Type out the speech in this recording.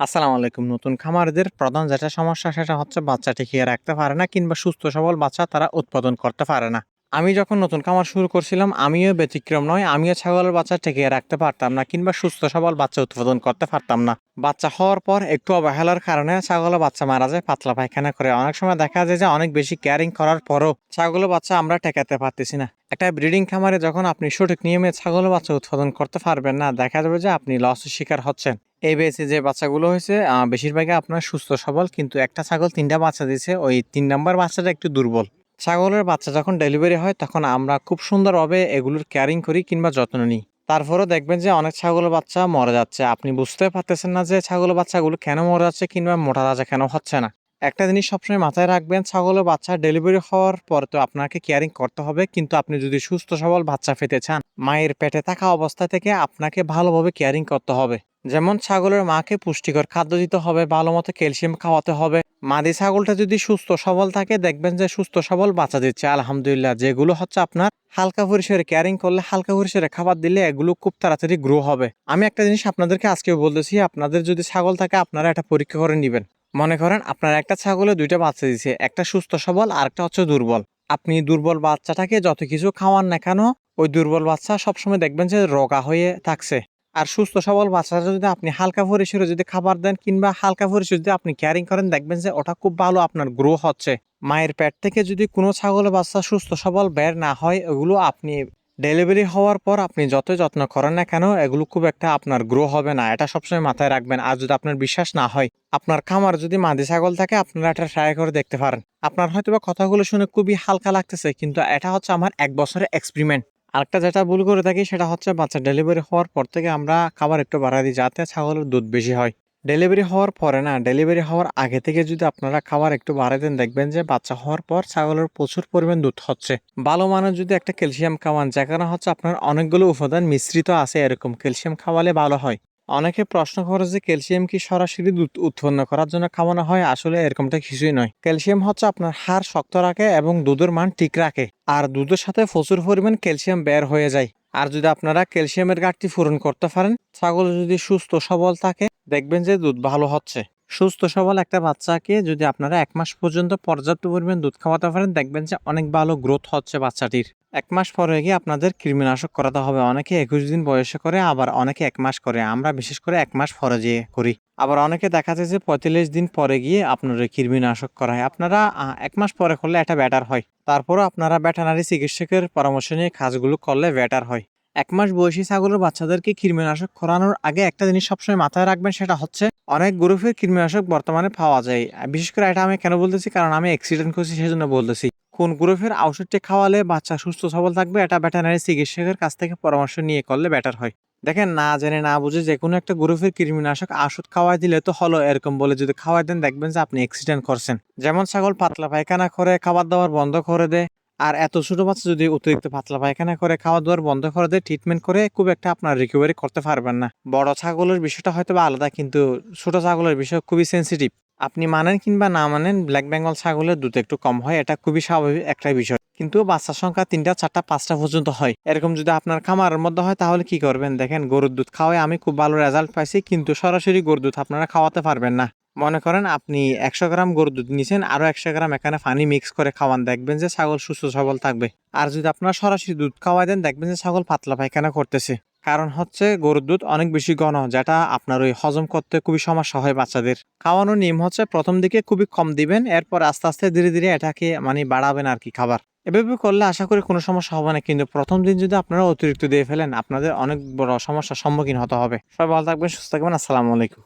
আসসালামু আলাইকুম। নতুন খামারদের প্রধান যেটা সমস্যা সেটা হচ্ছে বাচ্চা টিকিয়ে রাখতে পারে না কিংবা সুস্থ সবল বাচ্চা তারা উৎপাদন করতে পারে না। আমি যখন নতুন খামার শুরু করছিলাম, আমিও ব্যতিক্রম নয়, আমিও ছাগলের বাচ্চা টিকিয়ে রাখতে পারতাম না কিংবা সুস্থ সবল বাচ্চা উৎপাদন করতে পারতাম না। বাচ্চা হওয়ার পর একটু অবহেলার কারণে ছাগলের বাচ্চা মারা যায় পাতলা পায়খানা করে। অনেক সময় দেখা যায় যে অনেক বেশি কেয়ারিং করার পরও ছাগলের বাচ্চা আমরা টেকাতে পারতেছি না। একটা ব্রিডিং খামারে যখন আপনি সঠিক নিয়মে ছাগলের বাচ্চা উৎপাদন করতে পারবেন না, দেখা যাবে যে আপনি লসের শিকার হচ্ছেন। এই বেসে যে বাচ্চাগুলো হয়েছে বেশিরভাগই আপনার সুস্থ সবল, কিন্তু একটা ছাগল তিনটা বাচ্চা দিয়েছে, ওই তিন নম্বর বাচ্চাটা একটু দুর্বল। ছাগলের বাচ্চা যখন ডেলিভারি হয়, তখন আমরা খুব সুন্দরভাবে এগুলোর কেয়ারিং করি কিংবা যত্ন নিই। তারপরেও দেখবেন যে অনেক ছাগলের বাচ্চা মরে যাচ্ছে। আপনি বুঝতে পারতেছেন না যে ছাগলের বাচ্চাগুলো কেন মরে যাচ্ছে কিংবা মোটা তাজা কেন হচ্ছে না। একটা জিনিস সবসময় মাথায় রাখবেন ছাগলের বাচ্চা ডেলিভারি হওয়ার পর তো আপনাকে কেয়ারিং করতে হবে। কিন্তু আপনি যদি সুস্থ, সবল বাচ্চা পেতে চান, মায়ের পেটে থাকা অবস্থা থেকে আপনাকে ভালোভাবে কেয়ারিং করতে হবে। যেমন ছাগলের মাকে পুষ্টিকর খাদ্য দিতে হবে, ভালো মতো ক্যালসিয়াম খাওয়াতে হবে। মাদি ছাগলটা যদি সুস্থ, সবল থাকে, দেখবেন যে সুস্থ, সবল বাচ্চা দিচ্ছে। আলহামদুলিল্লাহ, যেগুলো হচ্ছে আপনার হালকা পরিসরে ক্যারিং করলে হালকা পরিসরে খাবার দিলে এগুলো খুব তাড়াতাড়ি গ্রো হবে। আমি একটা জিনিস আপনাদেরকে আজকে বলতেছি, আপনাদের যদি ছাগল থাকে, আপনারা একটা পরীক্ষা করে নেবেন। মনে করেন আপনার একটা ছাগলে দুইটা বাচ্চা দিচ্ছে একটা সুস্থ সবল আর একটা হচ্ছে দুর্বল। আপনি দুর্বল বাচ্চাটাকে যত কিছু খাওয়ান না কেন, ওই দুর্বল বাচ্চা সবসময় দেখবেন যে রোগা হয়ে থাকছে। আর সুস্থ সবল বাচ্চাটা যদি আপনি হালকা পরিসরে যদি খাবার দেন কিংবা হালকা পরিসরে যদি আপনি ক্যারিং করেন, দেখবেন যে ওটা খুব ভালো আপনার গ্রো হচ্ছে। মায়ের পেট থেকে যদি কোনো ছাগলের বাচ্চা সুস্থ সবল বের না হয়, ওগুলো আপনি ডেলিভারি হওয়ার পর আপনি যত যত্ন করেন না কেন, এগুলো খুব একটা আপনার গ্রো হবে না। এটা সবসময় মাথায় রাখবেন। আর যদি আপনার বিশ্বাস না হয়, আপনার খামার যদি মাদি ছাগল থাকে, আপনারা এটা ট্রাই করে দেখতে পারেন। আপনার হয়তো বা কথাগুলো শুনে খুবই হালকা লাগতেছে, কিন্তু এটা হচ্ছে আমার এক বছরের এক্সপেরিমেন্ট আরেকটা যেটা ভুল করে থাকি, সেটা হচ্ছে বাচ্চা ডেলিভারি হওয়ার পর থেকে আমরা খাবার একটু বাড়াই দিই, যাতে ছাগলের দুধ বেশি হয়। ডেলিভারি হওয়ার পরে না ডেলিভারি হওয়ার আগে থেকে যদি আপনারা খাবার একটু বাড়াই দেন, দেখবেন যে বাচ্চা হওয়ার পর ছাগলের প্রচুর পরিমাণ দুধ হচ্ছে। ভালো মানের যদি একটা ক্যালসিয়াম খাওয়ান, যেখানে হচ্ছে আপনার অনেকগুলো উপাদান মিশ্রিত আছে, এরকম ক্যালসিয়াম খাওয়ালে ভালো হয়। অনেকে প্রশ্ন করে যে ক্যালসিয়াম কি সরাসরি দুধ উৎপন্ন করার জন্য খাওয়ানো হয়? আসলে এরকমটা কিছুই নয়। ক্যালসিয়াম হচ্ছে আপনার হাড় শক্ত রাখে এবং দুধের মান ঠিক রাখে, আর দুধের সাথে প্রচুর পরিমাণ ক্যালসিয়াম বের হয়ে যায়। আর যদি আপনারা ক্যালসিয়ামের ঘাটতি পূরণ করতে পারেন, ছাগল যদি সুস্থ সবল থাকে, দেখবেন যে দুধ ভালো হচ্ছে। সুস্থ, সবল একটা বাচ্চাকে যদি আপনারা এক মাস পর্যন্ত পর্যাপ্ত পরিমাণ দুধ খাওয়াতে পারেন, দেখবেন যে অনেক ভালো গ্রোথ হচ্ছে বাচ্চাটির। এক মাস পরে গিয়ে আপনাদের কৃমিনাশক করাতে হবে। অনেকে একুশ দিন বয়সে করে, আবার অনেকে এক মাস করে। আমরা বিশেষ করে এক মাস পরে যেয়ে করি। আবার অনেকে দেখা যায় যে পঁয়তাল্লিশ দিন পরে গিয়ে আপনার কৃমিনাশক করা হয় আপনারা এক মাস পরে করলে এটা ব্যাটার হয়। তারপরও আপনারা ভেটেনারি চিকিৎসকের পরামর্শ নিয়ে কাজগুলো করলে ব্যাটার হয়। এক মাস বয়সী ছাগলের বাচ্চাদেরকে কৃমিনাশক করানোর আগে একটা জিনিস সবসময় মাথায় রাখবেন, সেটা হচ্ছে অনেক গ্রুপের কৃমিনাশক বর্তমানে পাওয়া যায়। বিশেষ করে এটা আমি কেন বলতেছি? কারণ আমি অ্যাক্সিডেন্ট করছি, সেজন্য বলতেছি। কোন গ্রুপের ঔষধটি খাওয়ালে বাচ্চা সুস্থ, সবল থাকবে, এটা ভেটেনারি চিকিৎসকের কাছ থেকে পরামর্শ নিয়ে করলে বেটার হয়। দেখেন, না জেনে, না বুঝে যে কোনো একটা গ্রুপের কৃমিনাশক ওষুধ খাওয়াই দিলে তো হলো এরকম বলে যদি খাওয়াই দেন, দেখবেন যে আপনি অ্যাক্সিডেন্ট করছেন। যেমন ছাগল পাতলা পায়খানা করে, খাবার দাবার বন্ধ করে দেয় আর এত ছোট বাচ্চা যদি অতিরিক্ত পাতলা পায়খানা করে খাওয়া দাওয়ার বন্ধ করে দেয় ট্রিটমেন্ট করে, খুব একটা আপনার রিকভারি করতে পারবেন না। বড় ছাগলের বিষয়টা হয়তো আলাদা, কিন্তু ছোট ছাগলের বিষয় খুবই সেন্সিটিভ আপনি মানেন কিংবা না মানেন ব্ল্যাক বেঙ্গল ছাগলের দুধ একটু কম হয়, এটা খুবই স্বাভাবিক একটা বিষয়। কিন্তু বাচ্চার সংখ্যা তিনটা, চারটা, পাঁচটা পর্যন্ত হয়। এরকম যদি আপনার খামারের মধ্যে হয়, তাহলে কি করবেন? দেখেন, গরুর দুধ খাওয়ায় আমি খুব ভালো রেজাল্ট পাইছি, কিন্তু সরাসরি গরুর দুধ আপনারা খাওয়াতে পারবেন না। মনে করেন আপনি একশো গ্রাম গরুর দুধ নিছেন, আরও একশো গ্রাম এখানে পানি মিক্স করে খাওয়ান। দেখবেন যে ছাগল সুস্থ সবল থাকবে। আর যদি আপনারা সরাসরি দুধ খাওয়াই দেন, দেখবেন যে ছাগল পাতলা পায়খানা করতেছে। কারণ হচ্ছে গরুর দুধ অনেক বেশি ঘন, যেটা আপনার ওই হজম করতে খুবই সমস্যা হয় বাচ্চাদের। খাওয়ানোর নিয়ম হচ্ছে প্রথম দিকে খুবই কম দিবেন, এরপর আস্তে আস্তে ধীরে ধীরে এটাকে মানে বাড়াবেন আর কি খাবার। এভাবে করলে আশা করি কোনো সমস্যা হবে না, কিন্তু প্রথম দিন যদি আপনারা অতিরিক্ত দিয়ে ফেলেন, আপনাদের অনেক বড় সমস্যার সম্মুখীন হতে হবে। সবাই ভালো থাকবেন, সুস্থ থাকবেন, আসসালামু আলাইকুম।